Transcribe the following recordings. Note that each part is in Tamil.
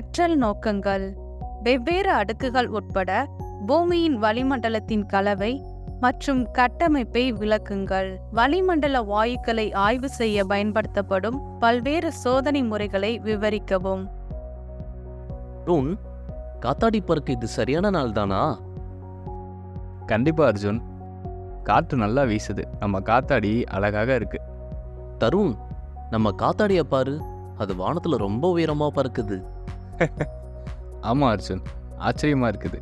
கற்றல் நோக்கங்கள். வெவ்வேறு அடுக்குகள் உட்பட பூமியின் வளிமண்டலத்தின் கலவை மற்றும் கட்டமைப்பை விளக்குங்கள். வளிமண்டல வாயுக்களை ஆய்வு செய்ய பயன்படுத்தப்படும் பல்வேறு சோதனை முறைகளை விவரிக்கவும். அருண் காத்தாடி பறக்க இது சரியான நாள் தானா கண்டிப்பா அர்ஜுன். காற்று நல்லா வீசுது. நம்ம காத்தாடி அழகாக இருக்கு. தருண் நம்ம காத்தாடிய பாரு. அது வானத்துல ரொம்ப உயரமா பறக்குது. ஆமா அர்ஜுன். ஆச்சரியமா இருக்குது.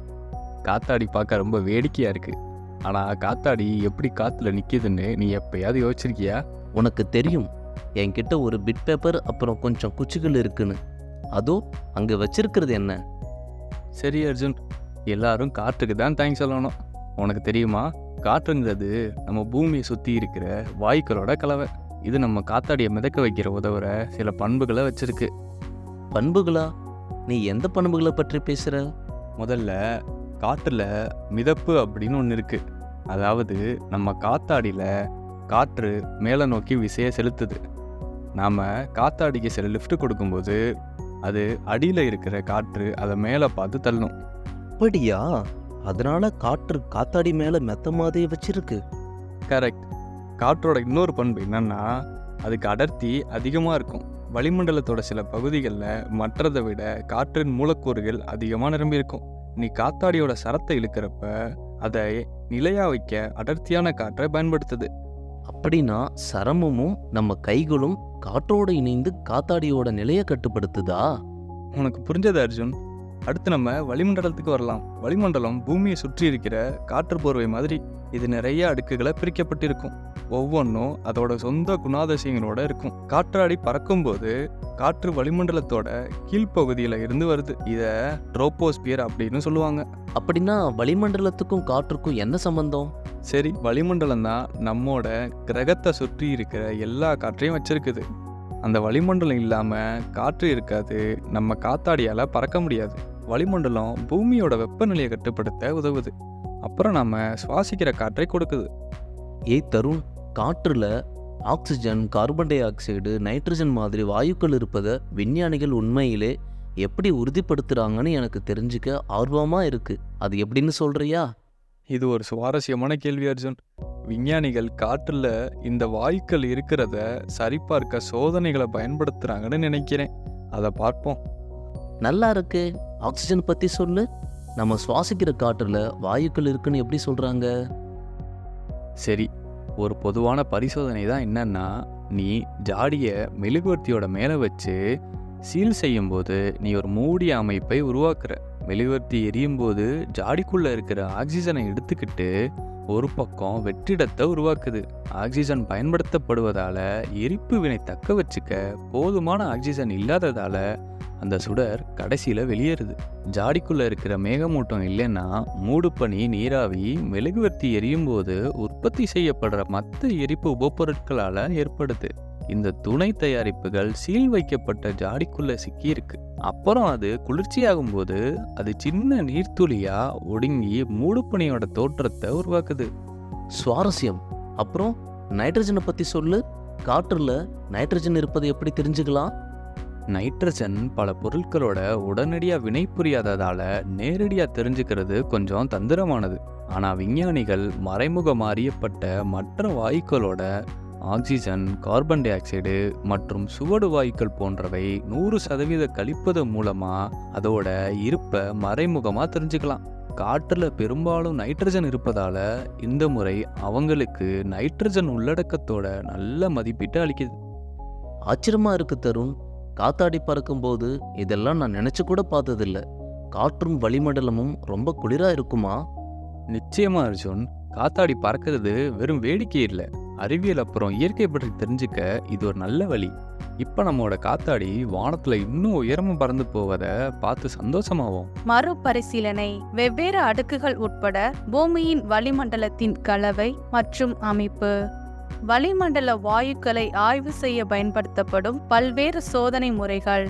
காத்தாடி பார்க்க ரொம்ப வேடிக்கையா இருக்கு. ஆனா காத்தாடி எப்படி காத்துல நிக்குதுன்னு நீ எப்பயாவது யோசிச்சிருக்கியா? உனக்கு தெரியும். என்கிட்ட ஒரு பிட் பேப்பர் அப்புறம் கொஞ்சம் குச்சிகள் இருக்குன்னு. அதோ அங்க வச்சிருக்கிறது என்ன? சரி அர்ஜுன். எல்லாரும் காற்றுக்கு தான் தேங்க்ஸ் சொல்லணும். உனக்கு தெரியுமா? காற்றுங்கிறது நம்ம பூமியை சுற்றி இருக்கிற வாயுக்களோட கலவை. இது நம்ம காத்தாடியை மிதக்க வைக்கிற உதவுற சில பண்புகளை வச்சிருக்கு. பண்புகளா? நீ எந்த பண்புகளை பற்றி பேசுற? முதல்ல காற்றுல மிதப்பு அப்படின்னு ஒன்று இருக்கு. அதாவது நம்ம காத்தாடியில் காற்று மேலே நோக்கி விசையை செலுத்துது. நாம் காத்தாடிக்கு சில லிஃப்ட் கொடுக்கும்போது அது அடியில் இருக்கிற காற்று அதை மேலே பார்த்து தள்ளும். அப்படியா? அதனால காற்று காத்தாடி மேல மெத்த மாதிரி வச்சிருக்கு. கரெக்ட் காற்றோட இன்னொரு பண்பு என்னன்னா அதுக்கு அடர்த்தி அதிகமாக இருக்கும். வளிமண்டலத்தோட சில பகுதிகளில் மற்றதை விட காற்றின் மூலக்கூறுகள் அதிகமாக நிரம்பி இருக்கும் நீ காத்தாடியோட சரத்தை இழுக்கிறப்ப அதை நிலையா வைக்க அடர்த்தியான காற்றை பயன்படுத்துது. அப்படின்னா சரமமும் நம்ம கைகளும் காற்றோட இணைந்து காத்தாடியோட நிலையை கட்டுப்படுத்துதா? உனக்கு புரிஞ்சது அர்ஜுன்? அடுத்து நம்ம வளிமண்டலத்துக்கு வரலாம். வளிமண்டலம் பூமியை சுற்றி இருக்கிற காற்று போர்வை மாதிரி. இது நிறைய அடுக்குகளை பிரிக்கப்பட்டிருக்கும். ஒவ்வொன்றும் அதோட சொந்த குணாதிசயங்களோட இருக்கும். காற்றாடி பறக்கும்போது காற்று வளிமண்டலத்தோட கீழ்ப்பகுதியில இருந்து வருது. இதை ட்ரோபோஸ்பியர் அப்படின்னு சொல்லுவாங்க. அப்படின்னா வளிமண்டலத்துக்கும் காற்றுக்கும் என்ன சம்பந்தம்? சரி வளிமண்டலம் தான் நம்மோட கிரகத்தை சுற்றி இருக்கிற எல்லா காற்றையும் வச்சிருக்குது. அந்த வளிமண்டலம் இல்லாமல் காற்று இருக்காது. நம்ம காத்தாடியால் பறக்க முடியாது. வளிமண்டலம் பூமியோட வெப்பநிலையை கட்டுப்படுத்த உதவுது. அப்புறம் நம்ம சுவாசிக்கிற காற்றை கொடுக்குது. ஏய் தருண் காற்றுல oxygen carbon dioxide nitrogen மாதிரி வாயுக்கள் இருப்பதை விஞ்ஞானிகள் உண்மையிலே எப்படி உறுதிப்படுத்துறாங்கன்னு எனக்கு தெரிஞ்சுக்க ஆர்வமா இருக்கு. அது எப்படின்னு சொல்றியா? இது ஒரு சுவாரஸ்யமான கேள்வி அர்ஜுன். விஞ்ஞானிகள் காற்றுல இந்த வாயுக்கள் இருக்கிறத சரிபார்க்க சோதனைகளை பயன்படுத்துறாங்கன்னு நினைக்கிறேன். அதை பார்ப்போம். நல்லா இருக்கு. ஆக்சிஜன் பத்தி சொல்லு. நம்ம சுவாசிக்கிற காற்றுல வாயுக்கள் இருக்குன்னு எப்படி சொல்றாங்க? சரி ஒரு பொதுவான பரிசோதனை தான் என்னன்னா நீ ஜாடியை மெழுகுவர்த்தியோட மேலே வச்சு சீல் செய்யும்போது நீ ஒரு மூடிய அமைப்பை உருவாக்குற. மெழுகுவர்த்தி எரியும் போது இருக்கிற ஆக்சிஜனை எடுத்துக்கிட்டு ஒரு பக்கம் வெற்றிடத்தை உருவாக்குது. ஆக்சிஜன் பயன்படுத்தப்படுவதால் எரிப்பு வினை தக்க வச்சுக்க போதுமான ஆக்சிஜன் இல்லாததால் அந்த சுடர் கடைசியில் வெளியேறுது. ஜாடிக்குள்ளே இருக்கிற மேகமூட்டம் இல்லைன்னா மூடுப்பனி நீராவி மெழுகுவர்த்தி எரியும் போது உற்பத்தி செய்யப்படுற மற்ற எரிப்பு உபப்பொருட்களால் ஏற்படுது. இந்த துணை தயாரிப்புகள் சீல் வைக்கப்பட்ட ஜாடிக்குள்ளே சிக்கியிருக்கு. அப்புறம் அது குளிர்ச்சியாகும் போது அது சின்ன நீர்த்துளியாக ஒடுங்கி மூடுப்பனியோட தோற்றத்தை உருவாக்குது. சுவாரஸ்யம். அப்புறம் நைட்ரஜனை பற்றி சொல்லு. காற்றுல நைட்ரஜன் இருப்பதை எப்படி தெரிஞ்சுக்கலாம்? நைட்ரஜன் பல பொருட்களோட உடனடியாக வினை நேரடியாக தெரிஞ்சுக்கிறது கொஞ்சம் தந்திரமானது. ஆனால் விஞ்ஞானிகள் மறைமுகம் அறியப்பட்ட மற்ற வாயுக்களோட ஆக்சிஜன் கார்பன் டை ஆக்சைடு மற்றும் சுவடு வாயுக்கள் போன்றவை நூறு சதவீத கழிப்பது மூலமாக அதோட இருப்பை மறைமுகமாக தெரிஞ்சுக்கலாம். காற்றில் பெரும்பாலும் நைட்ரஜன் இருப்பதால் இந்த முறை அவங்களுக்கு நைட்ரஜன் உள்ளடக்கத்தோட நல்ல மதிப்பீட்டை அளிக்குது. ஆச்சரியமாக இருக்கு தருண். காத்தாடி பறக்கும்போது இதெல்லாம் நான் நினைச்சு கூட பார்த்ததில்ல. காற்றும் வளிமண்டலமும் ரொம்ப குளிரா இருக்குமா? நிச்சயமா அர்ஜுன். காத்தாடி பறக்கிறது வெறும் வேடிக்கை இல்லை. அறிவியல் அப்புறம் இயற்கை பற்றி தெரிஞ்சுக்க இது ஒரு நல்ல வழி. இப்போ நம்மளோட காத்தாடி வானத்துல இன்னும் உயரமா பறந்து போவதை பார்த்து சந்தோஷமாவோம். மறுபரிசீலனை. வெவ்வேறு அடுக்குகள் உட்பட பூமியின் வளிமண்டலத்தின் கலவை மற்றும் அமைப்பு. வளிமண்டல வாயுக்களை ஆய்வு செய்ய பயன்படுத்தப்படும் பல்வேறு சோதனை முறைகள்.